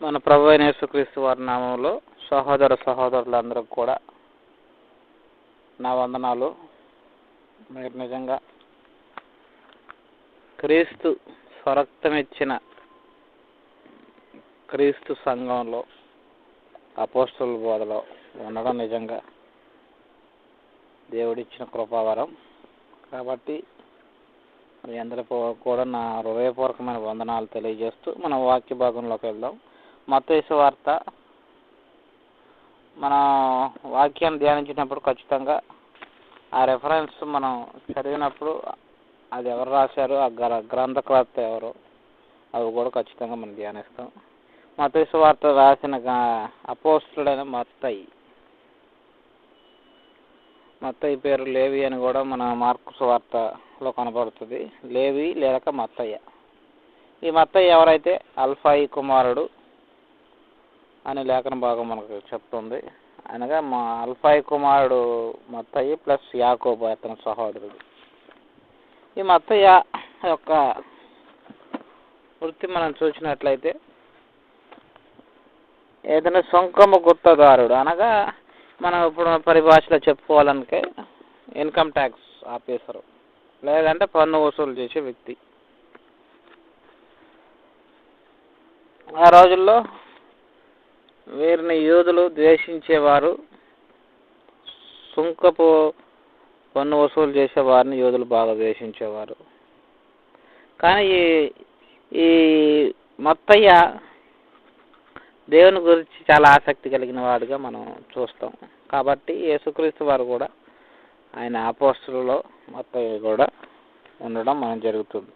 మన ప్రభు అయిన యేసుక్రీస్తు వారి నామంలో సహోదర సహోదరులందరికి కూడా నా వందనాలు. మీరు నిజంగా క్రీస్తు స్వరక్తమిచ్చిన క్రీస్తు సంఘంలో అపోస్తుల బోధలో ఉండడం నిజంగా దేవుడిచ్చిన కృపావరం. కాబట్టి మీ అందరి కూడా నా హృదయపూర్వకమైన వందనాలు తెలియజేస్తూ మనం వాక్య భాగంలోకి వెళ్దాం. మతేసు వార్త. మన వాక్యాన్ని ధ్యానించినప్పుడు ఖచ్చితంగా ఆ రెఫరెన్స్ మనం చదివినప్పుడు అది ఎవరు రాశారు ఆ గ్ర గ్రంథకర్త ఎవరు అవి కూడా ఖచ్చితంగా మనం ధ్యానిస్తాం. మతేసు వార్త రాసిన అపోస్తుడైన మత్తయి. మత్తయ్య పేరు లేవి అని కూడా మన మార్కు వార్తలో కనబడుతుంది. లేవి లేక మత్తయ్య. ఈ మత్తయ్య ఎవరైతే? అల్ఫాయి కుమారుడు అనే లేఖన భాగం మనకు చెప్తుంది. అనగా మా అల్ఫాయి కుమారుడు మత్తయ్య ప్లస్ యాకోబు అతని సహోదరుడు. ఈ మత్తయ్య యొక్క వృత్తి మనం చూసినట్లయితే ఏదైనా సొంకము గుత్తదారుడు. అనగా మనం ఇప్పుడు పరిభాషలో చెప్పుకోవాలనుకే ఇన్కమ్ ట్యాక్స్ ఆఫీసరు. లేదంటే పన్ను వసూలు చేసే వ్యక్తి. ఆ రోజుల్లో వీరిని యూదులు ద్వేషించేవారు సుంకపు పన్ను వసూలు చేసేవారిని యూదులు బాగా ద్వేషించేవారు. కానీ ఈ ఈ మత్తయ్య దేవుని గురించి చాలా ఆసక్తి కలిగిన వాడుగా మనం చూస్తాం. కాబట్టి యేసుక్రీస్తు వారు కూడా ఆయన ఆపోస్తులలో మొత్తయ్య కూడా ఉండడం మనం జరుగుతుంది.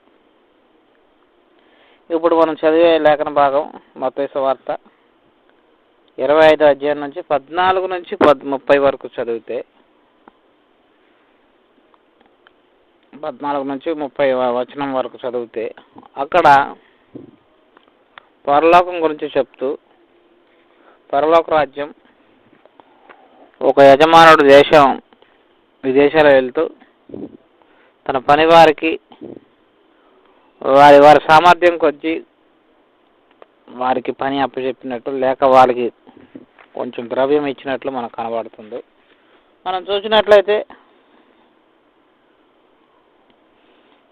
ఇప్పుడు మనం చదివే లేఖన భాగం మత్తైసు వార్త ఇరవై ఐదు అధ్యాయం నుంచి పద్నాలుగు నుంచి పద్ ముప్పై వరకు చదివితే పద్నాలుగు నుంచి ముప్పై వచనం వరకు చదివితే అక్కడ పరలోకం గురించి చెప్తూ పరలోక రాజ్యం ఒక యజమానుడు దేశం విదేశాలు వెళ్తూ తన పని వారికి వారి వారి సామర్థ్యం కొద్దీ వారికి పని అప్పచెప్పినట్టు లేక వాళ్ళకి కొంచెం ద్రవ్యం ఇచ్చినట్లు మనకు కనబడుతుంది. మనం చూసినట్లయితే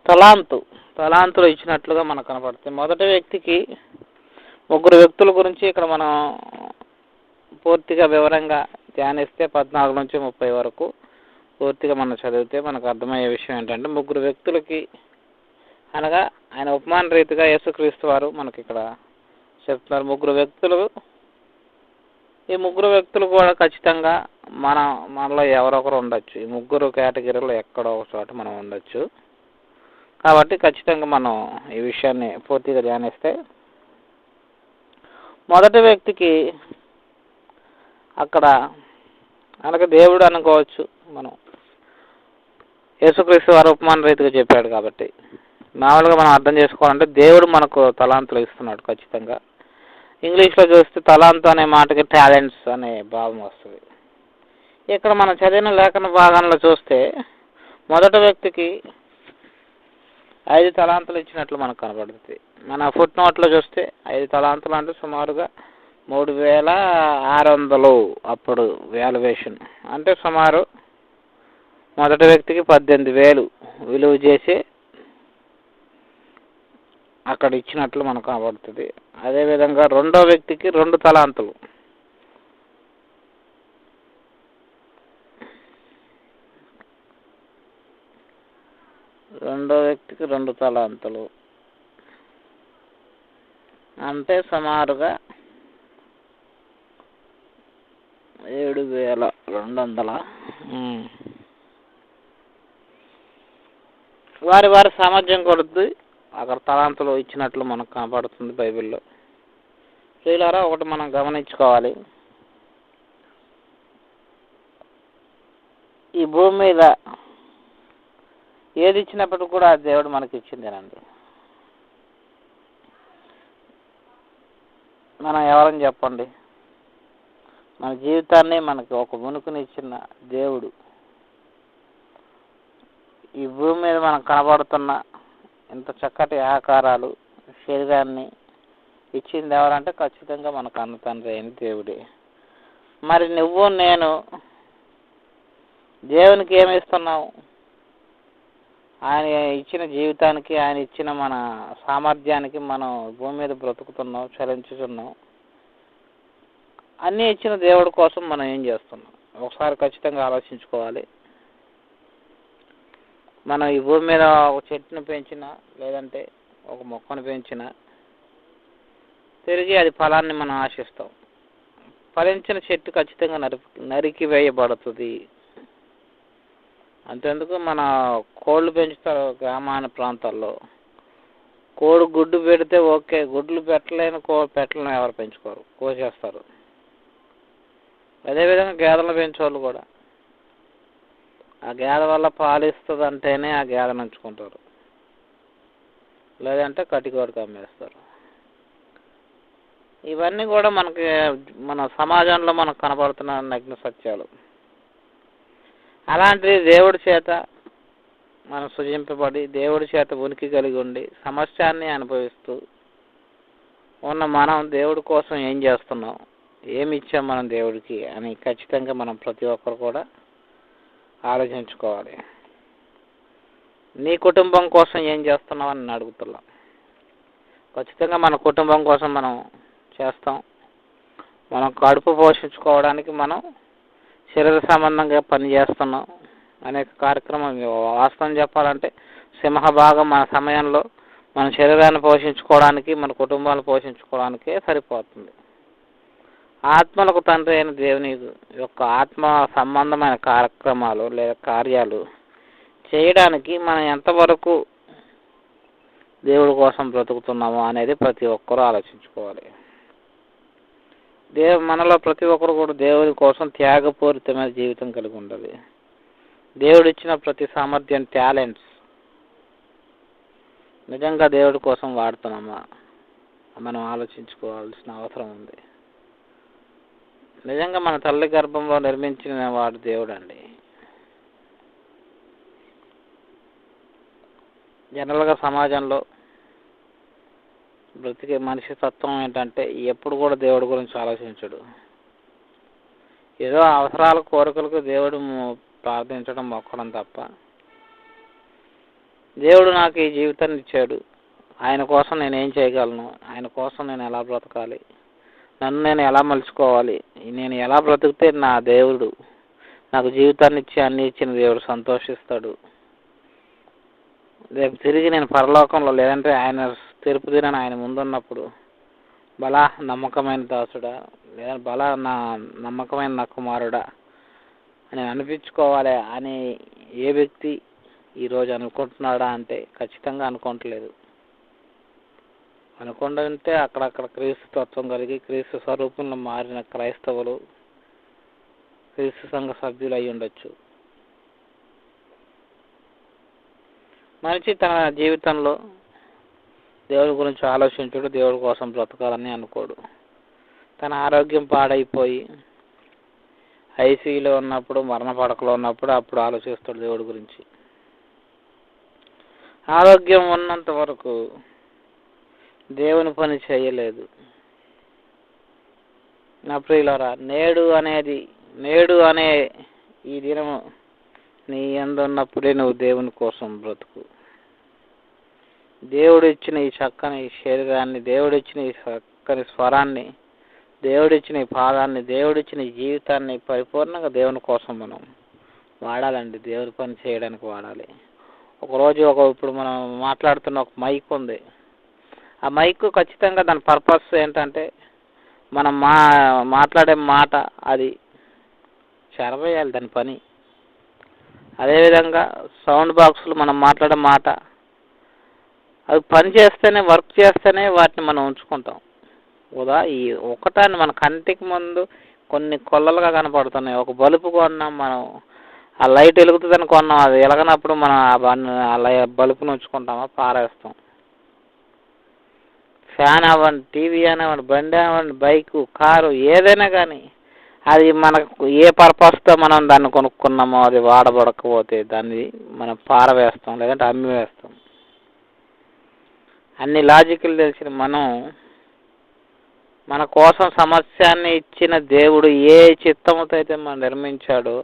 తలాంతు తలాంతులు ఇచ్చినట్లుగా మనకు కనబడుతుంది. మొదటి వ్యక్తికి ముగ్గురు వ్యక్తుల గురించి ఇక్కడ మనం పూర్తిగా వివరంగా ధ్యానిస్తే పద్నాలుగు నుంచి ముప్పై వరకు పూర్తిగా మనం చదివితే మనకు అర్థమయ్యే విషయం ఏంటంటే ముగ్గురు వ్యక్తులకి అనగా ఆయన ఉపమాన రీతిగా యేసుక్రీస్తు వారు మనకి ఇక్కడ చెప్తున్నారు. ముగ్గురు వ్యక్తులు ఈ ముగ్గురు వ్యక్తులు కూడా ఖచ్చితంగా మన మనలో ఎవరొకరు ఉండొచ్చు. ఈ ముగ్గురు కేటగిరీలో ఎక్కడో ఒక చోట మనం ఉండొచ్చు. కాబట్టి ఖచ్చితంగా మనం ఈ విషయాన్ని పూర్తిగా ధ్యానిస్తే మొదటి వ్యక్తికి అక్కడ అనగా దేవుడు అనుకోవచ్చు మనం. యేసుక్రీస్తు వారు ఉపమాన రీతిగా చెప్పాడు కాబట్టి. మామూలుగా మనం అర్థం చేసుకోవాలంటే దేవుడు మనకు తలాంతులు ఇస్తున్నాడు ఖచ్చితంగా. ఇంగ్లీష్లో చూస్తే తలాంతు అనే మాటకి టాలెంట్స్ అనే భావం వస్తుంది. ఇక్కడ మనం చదివిన లేఖన భాగంలో చూస్తే మొదటి వ్యక్తికి ఐదు తలాంతులు ఇచ్చినట్లు మనకు కనబడుతుంది. మన ఫుట్ నోట్లో చూస్తే ఐదు తలాంతులు అంటే సుమారుగా మూడు వేల ఆరు వందలు అప్పుడు వాల్యుయేషన్ అంటే సుమారు మొదటి వ్యక్తికి పద్దెనిమిది వేలు విలువ చేసి అక్కడ ఇచ్చినట్లు మనకు కనబడుతుంది. అదేవిధంగా రెండో వ్యక్తికి రెండు తలాంతులు. రెండో వ్యక్తికి రెండు తలాంతులు. అంటే సుమారుగా ఏడు వేల రెండు వందల. వారి వారి సామర్థ్యం కొడుద్ది అక్కడ తలాంతులు ఇచ్చినట్లు మనకు కనపడుతుంది బైబిల్లో. ప్రియులారా ఒకటి మనం గమనించుకోవాలి. ఈ భూమి మీద ఏది ఇచ్చినప్పటికి కూడా ఆ దేవుడు మనకి ఇచ్చిందేనండి. మనం ఎవరని చెప్పండి? మన జీవితాన్ని మనకి ఒక మునుకునిచ్చిన దేవుడు. ఈ భూమి మీద మనకు కనబడుతున్న ఇంత చక్కటి ఆకారాలు శరీరాన్ని ఇచ్చింది ఎవరంటే ఖచ్చితంగా మనకు కన్న తండ్రి అయిన దేవుడే. మరి నువ్వు నేను దేవునికి ఏమి ఇస్తున్నావు? ఆయన ఇచ్చిన జీవితానికి ఆయన ఇచ్చిన మన సామర్థ్యానికి మనం భూమి మీద బ్రతుకుతున్నాం చలించుతున్నాం. అన్నీ ఇచ్చిన దేవుడి కోసం మనం ఏం చేస్తున్నాం? ఒకసారి ఖచ్చితంగా ఆలోచించుకోవాలి. మనం ఈ భూమి మీద ఒక చెట్టును పెంచినా లేదంటే ఒక మొక్కను పెంచినా తిరిగి అది ఫలాన్ని మనం ఆశిస్తాం. ఫలించిన చెట్టు ఖచ్చితంగా నరికి నరికి వేయబడుతుంది. అంతెందుకు మన కోళ్ళు పెంచుతారు గ్రామాన ప్రాంతాల్లో. కోడి గుడ్డు పెడితే ఓకే గుడ్లు పెట్టలేని కో పెట్టలను ఎవరు పెంచుకోరు కోసేస్తారు. అదేవిధంగా గేదెలు పెంచేవాళ్ళు కూడా. ఆ గేదె వల్ల పాలు ఇస్తుంది అంటేనే ఆ గేదెను ఉంచుకుంటారు లేదంటే కటికోడికి అమ్మేస్తారు. ఇవన్నీ కూడా మనకి మన సమాజంలో మనకు కనబడుతున్న నగ్న సత్యాలు. అలాంటిది దేవుడి చేత మనం సృజింపబడి దేవుడి చేత ఉనికి కలిగి ఉండి సమస్యాన్ని అనుభవిస్తూ ఉన్న మనం దేవుడి కోసం ఏం చేస్తున్నాం? ఏమి ఇచ్చాం మనం దేవుడికి అని ఖచ్చితంగా మనం ప్రతి ఒక్కరు కూడా ఆలోచించుకోవాలి. నీ కుటుంబం కోసం ఏం చేస్తున్నావు అని అడుగుతున్నా. ఖచ్చితంగా మన కుటుంబం కోసం మనం చేస్తాం. మనం కడుపు పోషించుకోవడానికి మనం శరీర సంబంధంగా పని చేస్తున్నాం అనేక కార్యక్రమం వాస్తవం చెప్పాలంటే సింహభాగం మన సమయంలో మన శరీరాన్ని పోషించుకోవడానికి మన కుటుంబాన్ని పోషించుకోవడానికే సరిపోతుంది. ఆత్మలకు తండ్రి అయిన దేవుని యొక్క ఆత్మ సంబంధమైన కార్యక్రమాలు లేదా కార్యాలు చేయడానికి మనం ఎంతవరకు దేవుడి కోసం బ్రతుకుతున్నాము అనేది ప్రతి ఒక్కరూ ఆలోచించుకోవాలి. దేవు మనలో ప్రతి ఒక్కరు కూడా దేవుడి కోసం త్యాగపూరితమైన జీవితం కలిగి ఉండాలి. దేవుడు ఇచ్చిన ప్రతి సామర్థ్యం టాలెంట్స్ నిజంగా దేవుడి కోసం వాడుతున్నామా? మనం ఆలోచించుకోవాల్సిన అవసరం ఉంది. నిజంగా మన తల్లి గర్భంలో నిర్మించిన వాడు దేవుడు అండి జనరల్గా సమాజంలో బ్రతికే మనిషి తత్వం ఏంటంటే ఎప్పుడు కూడా దేవుడి గురించి ఆలోచించడు. ఏదో అవసరాల కోరికలకు దేవుడు ప్రార్థించడం మొక్కడం తప్ప దేవుడు నాకు ఈ జీవితాన్ని ఇచ్చాడు. ఆయన కోసం నేను ఏం చేయగలను? ఆయన కోసం నేను ఎలా బ్రతకాలి? నన్ను నేను ఎలా మలుచుకోవాలి? నేను ఎలా బ్రతికితే నా దేవుడు నాకు జీవితాన్ని ఇచ్చి అన్ని ఇచ్చిన దేవుడు సంతోషిస్తాడు. రేపు తిరిగి నేను పరలోకంలో లేదంటే ఆయన తీర్పు దినాన్ని ఆయన ముందున్నప్పుడు. బలా నమ్మకమైన దాసుడా లేదా బలా నా నమ్మకమైన నా కుమారుడా అని అనిపించుకోవాలి అని ఏ వ్యక్తి ఈరోజు అనుకుంటున్నాడా అంటే ఖచ్చితంగా అనుకోవట్లేదు. అనుకుంటుంటే అక్కడక్కడ క్రీస్తు తత్వం కలిగి క్రీస్తు స్వరూపంలో మారిన క్రైస్తవులు క్రీస్తు సంఘ సభ్యులు అయి ఉండొచ్చు. మనిషి తన జీవితంలో దేవుడి గురించి ఆలోచించుడు దేవుడి కోసం బ్రతకాలని అనుకోడు. తన ఆరోగ్యం పాడైపోయి ఐసీయూలో ఉన్నప్పుడు మరణ పడకలో ఉన్నప్పుడు అప్పుడు ఆలోచిస్తాడు దేవుడి గురించి. ఆరోగ్యం ఉన్నంత వరకు దేవుని పని చేయలేదు. నా ప్రియులరా నేడు అనేది నేడు అనే ఈ దినము నీ ఎందున్నప్పుడే నువ్వు దేవుని కోసం బ్రతుకు. దేవుడు ఇచ్చిన ఈ చక్కని శరీరాన్ని దేవుడు ఇచ్చిన ఈ చక్కని స్వరాన్ని దేవుడు ఇచ్చిన ఈ పాదాన్ని దేవుడు ఇచ్చిన ఈ జీవితాన్ని పరిపూర్ణంగా దేవుని కోసం మనం వాడాలండి. దేవుని పని చేయడానికి వాడాలి. ఒకరోజు ఒక ఇప్పుడు మనం మాట్లాడుతున్న ఒక మైక్ ఉంది. ఆ మైక్ ఖచ్చితంగా దాని పర్పస్ ఏంటంటే మనం మా మాట్లాడే మాట అది చెరవేయాలి దాని పని. అదేవిధంగా సౌండ్ బాక్సులు మనం మాట్లాడే మాట అవి పని చేస్తేనే వర్క్ చేస్తేనే వాటిని మనం ఉంచుకుంటాం. ఉదా ఈ ఒకటాన్ని మన కంటికి ముందు కొన్ని కొల్లలుగా కనపడుతున్నాయి. ఒక బల్బు కొన్నాం మనం ఆ లైట్ వెలుగుతుందని కొన్నాం. అది వెలగనప్పుడు మనం ఆ బల్బును ఉంచుకుంటామా పారేస్తాం. ఫ్యాన్ అవ్వండి టీవీ అవ్వండి బండి అవ్వండి బైకు కారు ఏదైనా కానీ అది మనకు ఏ పర్పస్తో మనం దాన్ని కొనుక్కున్నామో అది వాడబడకపోతే దాన్ని మనం పారవేస్తాం లేదంటే అమ్మి వేస్తాం అన్ని లాజికల్ తెలిసిన మనం మన కోసం సమస్యాన్ని ఇచ్చిన దేవుడు ఏ చిత్తముతో అయితే మనం నిర్మించాడో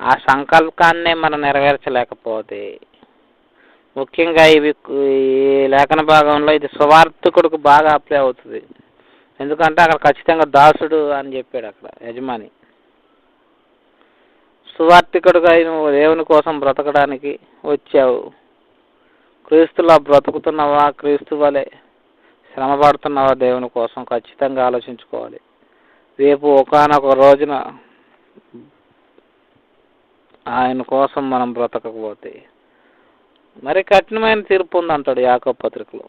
ఆ సంకల్పాన్నే మనం నెరవేర్చలేకపోతే ముఖ్యంగా ఇవి ఈ లేఖన భాగంలో ఇది సువార్థకుడికి బాగా అప్లై అవుతుంది. ఎందుకంటే అక్కడ ఖచ్చితంగా దాసుడు అని చెప్పాడు అక్కడ యజమాని. సువార్థికుడుగా నువ్వు దేవుని కోసం బ్రతకడానికి వచ్చావు. క్రీస్తులా బ్రతుకుతున్నావా? క్రీస్తు వలె శ్రమ పడుతున్నావా దేవుని కోసం? ఖచ్చితంగా ఆలోచించుకోవాలి. రేపు ఒకనొక రోజున ఆయన కోసం మనం బ్రతకకపోతే మరి కఠినమైన తీర్పు ఉంది అంటాడు యాకో పత్రికలో.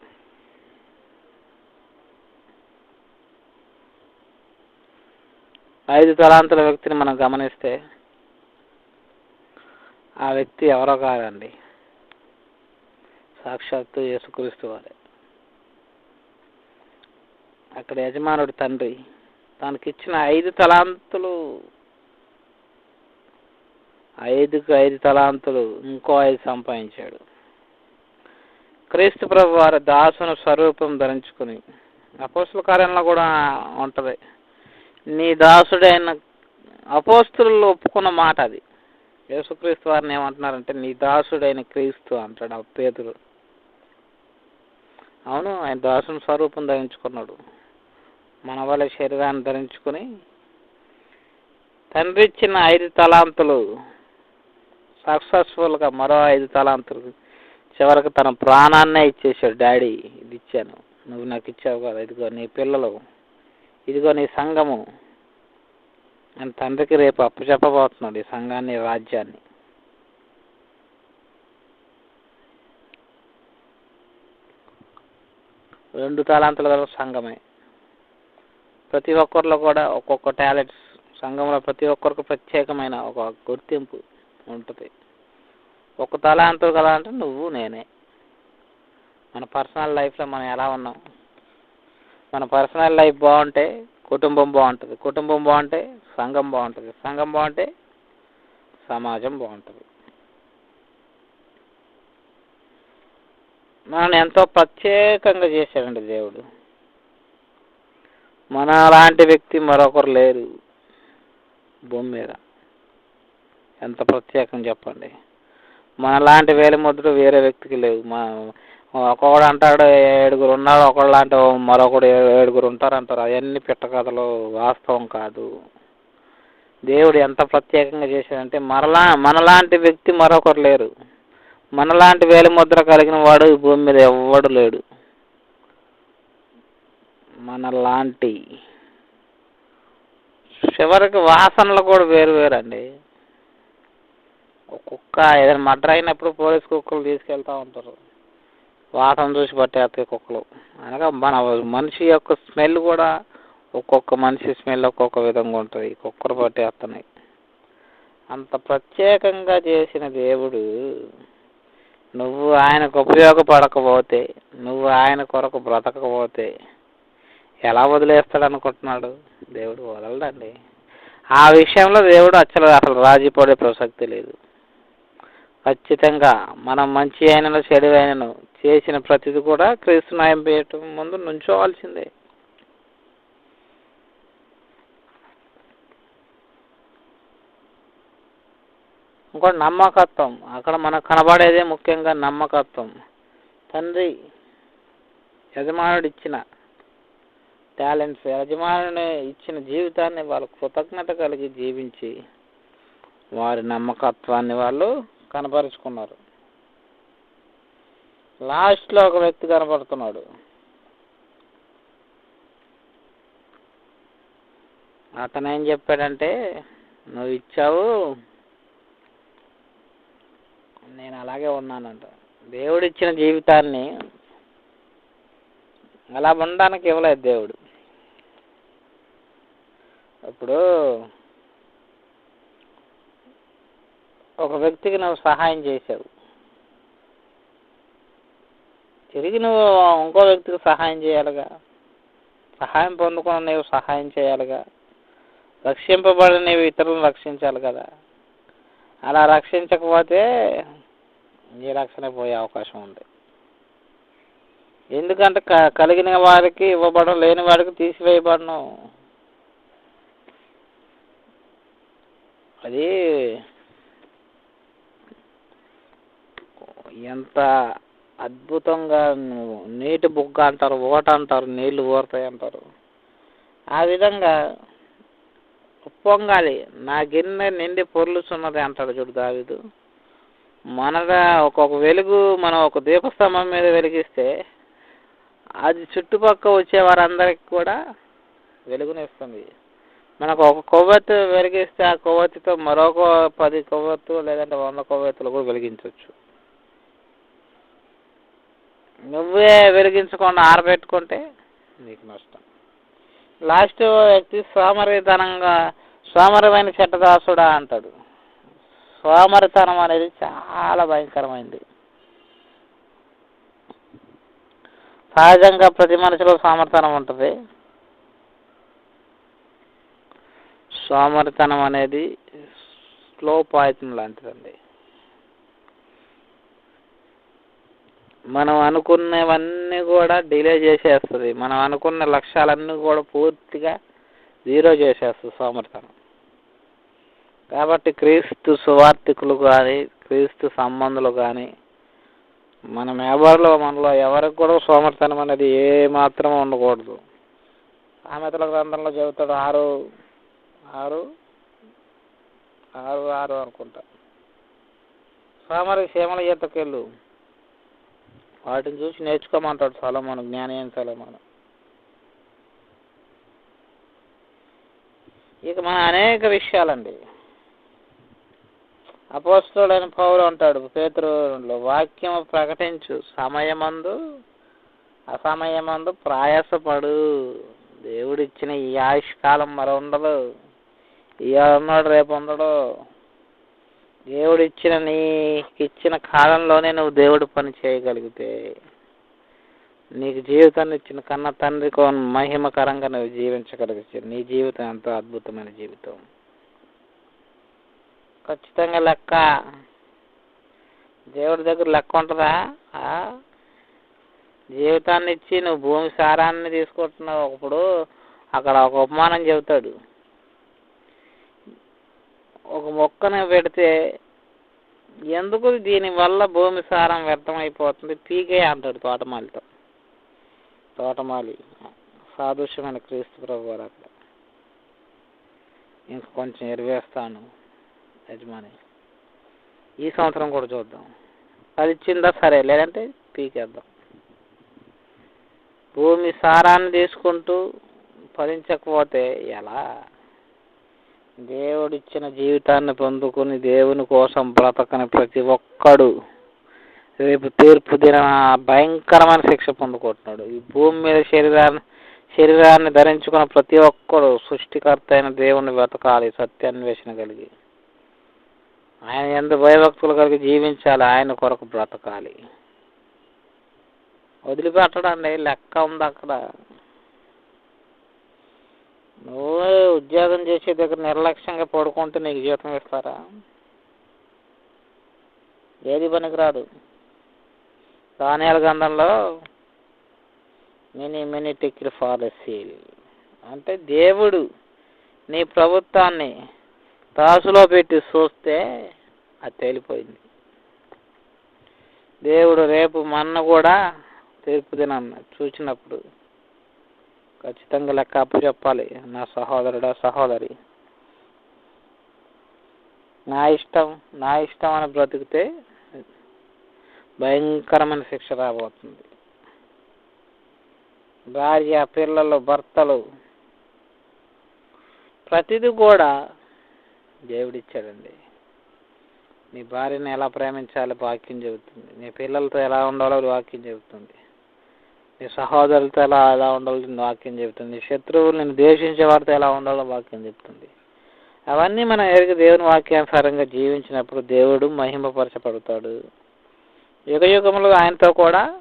ఐదు తలాంతుల వ్యక్తిని మనం గమనిస్తే ఆ వ్యక్తి ఎవరో కాదండి. సాక్షాత్తు యేసుక్రీస్తు వారే. అక్కడ యజమానుడి తండ్రి తనకిచ్చిన ఐదు తలాంతులు ఐదుకు ఐదు తలాంతులు ఇంకో ఐదు సంపాదించాడు. క్రీస్తు ప్రభు వారి దాసును స్వరూపం ధరించుకుని. అపోస్తుల కార్యంలో కూడా ఉంటుంది. నీ దాసుడైన అపోస్తులు ఒప్పుకున్న మాట అది. యేసుక్రీస్తు వారిని ఏమంటున్నారంటే నీ దాసుడైన క్రీస్తు అంటాడు ఆ పేదలు అవును ఆయన దాసుని స్వరూపం ధరించుకున్నాడు. మన వల్ల శరీరాన్ని ధరించుకుని తండ్రి ఇచ్చిన ఐదు తలాంతులు సక్సెస్ఫుల్గా మరో ఐదు తలాంతులు చివరికి తన ప్రాణాన్నే ఇచ్చేసాడు డాడీ. ఇది ఇచ్చాను. నువ్వు నాకు ఇచ్చావు కదా. ఇదిగో నీ పిల్లలు. ఇదిగో నీ సంఘము. అని తండ్రికి రేపు అప్పచెప్పబోతున్నాడు ఈ సంఘాన్ని రాజ్యాన్ని. రెండు తలాంతుల సంఘమే. ప్రతి ఒక్కరిలో కూడా ఒక్కొక్క టాలెంట్స్. సంఘంలో ప్రతి ఒక్కరికి ప్రత్యేకమైన ఒక గుర్తింపు ఉంటుంది. ఒక తల తలాంతులు కదా అంటే నువ్వు నేనే. మన పర్సనల్ లైఫ్లో మనం ఎలా ఉన్నాం? మన పర్సనల్ లైఫ్ బాగుంటే కుటుంబం బాగుంటుంది. కుటుంబం బాగుంటే సంఘం బాగుంటుంది. సంఘం బాగుంటే సమాజం బాగుంటుంది. మనం ఎంతో ప్రత్యేకంగా చేశాడండి దేవుడు. మన లాంటి వ్యక్తి మరొకరు లేరు. భూమి మీద. ఎంత ప్రత్యేకం చెప్పండి. మనలాంటి వేలిముద్రలు వేరే వ్యక్తికి లేవు మా ఒకడు అంటాడు ఏడుగురు ఉన్నాడు ఒకళ్ళు లాంటి మరొకడు ఏడుగురు ఉంటారు అంటారు అవన్నీ పిట్టకథలు వాస్తవం కాదు. దేవుడు ఎంత ప్రత్యేకంగా చేశాడంటే మరలా మనలాంటి వ్యక్తి మరొకరు లేరు. మనలాంటి వేలిముద్ర కలిగిన వాడు ఈ భూమి మీద ఎవ్వడు లేడు. మనలాంటి. చివరికి వాసనలు కూడా వేరు వేరండి. కుక్క ఏదైనా మర్డర్ అయినప్పుడు పోలీస్ కుక్కలు తీసుకెళ్తూ ఉంటారు. వాసన చూసి పట్టేస్తాయి కుక్కలు. అనగా మన మనిషి యొక్క స్మెల్ కూడా ఒక్కొక్క మనిషి స్మెల్ ఒక్కొక్క విధంగా ఉంటుంది. కుక్కలు పట్టేస్తున్నాయి. అంత ప్రత్యేకంగా చేసిన దేవుడు నువ్వు ఆయనకు ఉపయోగపడకపోతే నువ్వు ఆయన కొరకు బ్రతకపోతే ఎలా వదిలేస్తాడు అనుకుంటున్నాడు దేవుడు వదలడండి. ఆ విషయంలో దేవుడు అసలు అసలు రాజీ పడే ప్రసక్తి లేదు. ఖచ్చితంగా మనం మంచి అయినను చెడు అయినను చేసిన ప్రతిది కూడా క్రీస్తు న్యాయం పేయటం ముందు నుంచోవాల్సిందే. ఇంకోటి నమ్మకత్వం. అక్కడ మనకు కనబడేదే ముఖ్యంగా నమ్మకత్వం. తండ్రి యజమానుడు ఇచ్చిన టాలెంట్స్ యజమానుని ఇచ్చిన జీవితాన్ని వాళ్ళు కృతజ్ఞత కలిగి జీవించి వారి నమ్మకత్వాన్ని వాళ్ళు కనపరుచుకున్నారు. లాస్ట్లో ఒక వ్యక్తి కనపడుతున్నాడు. అతను ఏం చెప్పాడంటే నువ్వు ఇచ్చావు నేను అలాగే ఉన్నానంట. దేవుడిచ్చిన జీవితాన్ని అలా ఉండడానికి ఇవ్వలేదు దేవుడు. ఇప్పుడు ఒక వ్యక్తికి నువ్వు సహాయం చేసావు తిరిగి నువ్వు ఇంకో వ్యక్తికి సహాయం చేయాలిగా. సహాయం పొందుకున్న నీవు సహాయం చేయాలిగా. రక్షింపబడిన నీవు ఇతరులను రక్షించాలి కదా. అలా రక్షించకపోతే నీ రక్షణ పోయే అవకాశం ఉంది. ఎందుకంటే క- కలిగిన వారికి ఇవ్వబడం లేని వారికి తీసివేయబడను. అది ఎంత అద్భుతంగా నీటి బుగ్గ అంటారు ఓట అంటారు నీళ్ళు ఊరుతాయి అంటారు. ఆ విధంగా ఉప్పొంగాలి నా గిన్నె నిండి పొర్లుచున్నది అంటాడు చూడు దావిదు. మనగా ఒక్కొక్క వెలుగు మనం ఒక దీపస్తంభం మీద వెలిగిస్తే అది చుట్టుపక్క వచ్చే వారందరికి కూడా వెలుగునిస్తుంది. మనకు ఒక కొవ్వొత్తు వెలిగిస్తే ఆ కొవ్వొత్తితో మరొక పది కొవ్వొత్తు లేదంటే వంద కొవ్వొత్తులు కూడా వెలిగించవచ్చు. నువ్వే వెలిగించకుండా ఆరబెట్టుకుంటే నీకు నష్టం. లాస్ట్ వ్యక్తి సోమరితనంగా సోమరమైన చెట్టదాసుడా అంటాడు. సోమరితనం అనేది చాలా భయంకరమైంది. సహజంగా ప్రతి మనిషిలో సోమరితనం ఉంటుంది. సోమరితనం అనేది స్లో పాయిజన్ లాంటిదండి. మనం అనుకున్నవన్నీ కూడా డిలే చేసేస్తుంది. మనం అనుకున్న లక్ష్యాలన్నీ కూడా పూర్తిగా జీరో చేసేస్తుంది సోమరితనం కాబట్టి క్రీస్తు సువార్థికులు కానీ క్రీస్తు సంబంధులు కానీ మనం ఎవరిలో మనలో ఎవరికి కూడా సోమర్థనం అనేది ఏ మాత్రం ఉండకూడదు. సామెతల గ్రంథంలో చెబుతాడు ఆరు ఆరు ఆరు ఆరు అనుకుంటా. సోమరి సీమల ఈతకెళ్ళు వాటిని చూసి నేర్చుకోమంటాడు సలమాను జ్ఞానయం సలమాను. ఇక మన అనేక విషయాలండి. అపోస్తుడైన పౌరు అంటాడు పేతురులో వాక్యం ప్రకటించు. సమయమందు అసమయమందు ప్రయాసపడు. దేవుడిచ్చిన ఈ ఆయుష్కాలం మరి ఉండదు ఇవాళ ఉన్నాడు రేపు ఉండడు దేవుడిచ్చిన నీకు ఇచ్చిన కాలంలోనే నువ్వు దేవుడి పని చేయగలిగితే నీకు జీవితాన్ని ఇచ్చిన కన్న తండ్రికి మహిమకరంగా నువ్వు జీవించగలిగితే నీ జీవితం ఎంతో అద్భుతమైన జీవితం. ఖచ్చితంగా లెక్క. దేవుడి దగ్గర లెక్క ఉంటుందా? జీవితాన్ని ఇచ్చి నువ్వు భూమి సారాన్ని తీసుకుంటున్నావు ఒకప్పుడు అక్కడ ఒక ఉపమానం చెబుతాడు. ఒక మొక్కను పెడితే ఎందుకు దీనివల్ల భూమి సారం వ్యర్థమైపోతుంది? పీకే అంటాడు తోటమాలితో. తోటమాలి సాదృశ్యమైన క్రీస్తు ప్రభు వారు అక్కడ. ఇంకా కొంచెం ఎరివేస్తాను యజమాని. ఈ సంవత్సరం కూడా చూద్దాం. అది ఇచ్చిందా? సరే లేదంటే పీకేద్దాం. భూమి సారాన్ని తీసుకుంటూ ఫలించకపోతే ఎలా? దేవుడిచ్చిన జీవితాన్ని పొందుకుని దేవుని కోసం బ్రతకని ప్రతి ఒక్కడు రేపు తీర్పు దిన భయంకరమైన శిక్ష పొందుకుంటున్నాడు. ఈ భూమి మీద శరీరాన్ని శరీరాన్ని ధరించుకున్న ప్రతి ఒక్కడు సృష్టికర్త అయిన దేవుని బ్రతకాలి సత్యాన్వేషణ కలిగి. ఆయన ఎంత భయభక్తులు కలిగి జీవించాలి ఆయన కొరకు బ్రతకాలి. వదిలిపెట్టడండి లెక్క ఉంది అక్కడ. నువ్వు ఉద్యోగం చేసే దగ్గర నిర్లక్ష్యంగా పడుకుంటే నీకు జీతం ఇస్తారా? ఏది పనికిరాదు. ధాన్యాల గంధంలో మినీ మినీ టిక్కిల్ ఫార్ అంటే దేవుడు నీ ప్రభుత్వాన్ని తాసులో పెట్టి చూస్తే అది తేలిపోయింది. దేవుడు రేపు మన్న కూడా తీర్పు దినాన్న చూసినప్పుడు ఖచ్చితంగా లెక్క అప్పు చెప్పాలి. నా సహోదరుడా సహోదరి. నా ఇష్టం నా ఇష్టం అని బ్రతికితే భయంకరమైన శిక్ష రాబోతుంది. భార్య పిల్లలు భర్తలు. ప్రతిదీ కూడా దేవుడిచ్చాడండి. నీ భార్యను ఎలా ప్రేమించాలి? వాక్యం చెబుతుంది. నీ పిల్లలతో ఎలా ఉండాలో వాక్యం చెబుతుంది. నీ సహోదరులతో ఎలా ఎలా ఉండాలో వాక్యం చెబుతుంది. నీ శత్రువులు నేను ద్వేషించే వారితో ఎలా ఉండాలో వాక్యం చెప్తుంది అవన్నీ మనం ఎరిగి దేవుని వాక్యానుసారంగా జీవించినప్పుడు దేవుడు మహిమపరచబడతాడు. యుగ యుగములు ఆయనతో కూడా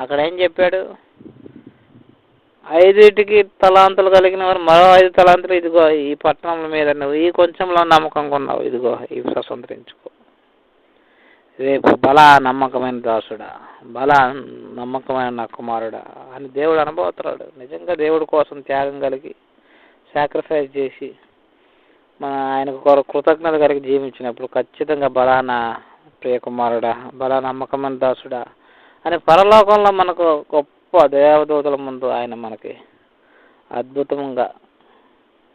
అక్కడ ఏం చెప్పాడు? ఐదుటికి తలాంతులు కలిగిన వారు మరో ఐదు తలాంతులు ఇదిగో ఈ పట్టణంల మీద నువ్వు ఈ కొంచెంలో నమ్మకంగా ఉన్నావు. ఇదిగో ఇవి స్వతంత్రించుకో. రేపు బల నమ్మకమైన దాసుడా బల నమ్మకమైన నా కుమారుడా అని దేవుడు అనుభవతున్నాడు నిజంగా దేవుడి కోసం త్యాగం కలిగి సాక్రిఫైస్ చేసి మన ఆయనకు కొర కృతజ్ఞత కలిగి జీవించినప్పుడు ఖచ్చితంగా బలానా ప్రియ కుమారుడా బలా నమ్మకమైన దాసుడా అని పరలోకంలో మనకు గొప్ప దేవదూతల ముందు ఆయన మనకి అద్భుతంగా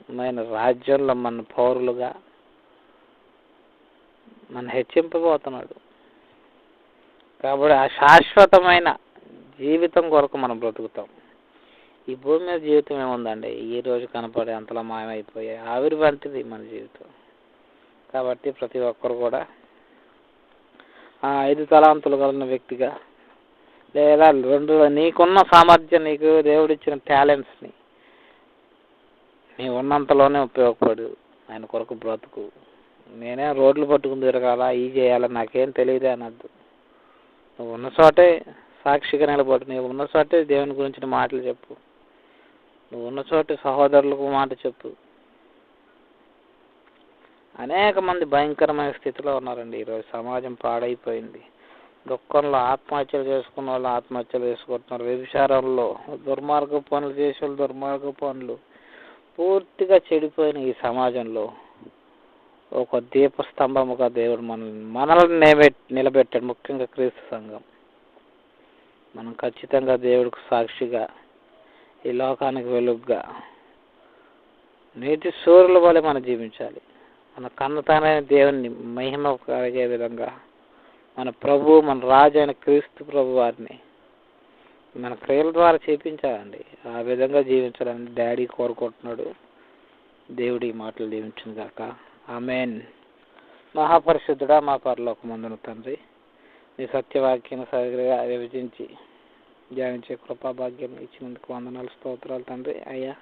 మన రాజ్యంలో మన పౌరులుగా మన హెచ్చింపబోతున్నాడు. కాబట్టి ఆ శాశ్వతమైన జీవితం కొరకు మనం బ్రతుకుతాం. ఈ భూమి మీద జీవితం ఏముందండి? ఈ రోజు కనపడే అంతలా మాయమైపోయాయి ఆవిరి వంటిది మన జీవితం. కాబట్టి ప్రతి ఒక్కరు కూడా ఆ ఐదు తలాంతులు కలిగిన వ్యక్తిగా లేదా రెండు నీకున్న సామర్థ్యం నీకు దేవుడిచ్చిన టాలెంట్స్ని నీ ఉన్నంతలోనే ఉపయోగపడు. ఆయన కొరకు బ్రతుకు. నేనే రోడ్లు పట్టుకుని తిరగాల? ఈ చేయాలా? నాకేం తెలియదే అనద్దు. నువ్వు ఉన్న చోటే సాక్షిగా నిలబడు నువ్వు ఉన్న చోటే దేవుని గురించిన మాటలు చెప్పు. నువ్వు ఉన్న చోటే సహోదరులకు మాట చెప్పు. అనేక మంది భయంకరమైన స్థితిలో ఉన్నారండి. ఈరోజు సమాజం పాడైపోయింది. దుఃఖంలో ఆత్మహత్యలు చేసుకున్న వాళ్ళు ఆత్మహత్యలు చేసుకుంటున్నారు. వ్యభిచారంలో దుర్మార్గ పనులు చేసే వాళ్ళు దుర్మార్గ పనులు. పూర్తిగా చెడిపోయిన ఈ సమాజంలో ఒక దీపస్తంభముగా దేవుడు మనల్ని మనల్ని నిలబెట్ నిలబెట్టాడు ముఖ్యంగా క్రీస్తు సంఘం. మనం ఖచ్చితంగా దేవుడికి సాక్షిగా ఈ లోకానికి వెలుగుగా నీటి సూర్యుల వలె మనం జీవించాలి. మన కన్నతనైన దేవుని మహిమ కలిగే విధంగా మన ప్రభు మన రాజు అయిన క్రీస్తు ప్రభు వారిని మన క్రియల ద్వారా చేపించాలండి. ఆ విధంగా జీవించాలని డాడీ కోరుకుంటున్నాడు. దేవుడి ఈ మాటలు దీవించింది కాక ఆమెన్. మహాపరిశుద్ధుడా మా పరలోకమందున తండ్రి నీ సత్యవాక్యం సరిగ్గా విభజించి ధ్యానించే కృపాభాగ్యం ఇచ్చినందుకు వందనాలు స్తోత్రాలు తండ్రి. అయ్యా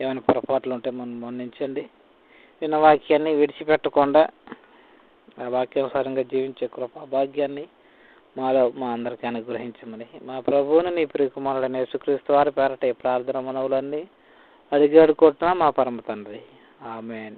ఏమైనా పొరపాట్లు ఉంటే మనం మన్నించండి. విన్న వాక్యాన్ని విడిచిపెట్టకుండా ఆ వాక్యానుసారంగా జీవించే కృపా భాగ్యాన్ని మాలో మా అందరికీ అనుగ్రహించమని. మా ప్రభువుని నీ ప్రియకుమారుడు యేసుక్రీస్తు వారి పేరట ఈ ప్రార్థన మనవులన్నీ అడిగాడుకుంటున్నా మా పరమ తండ్రి. ఆమెన్.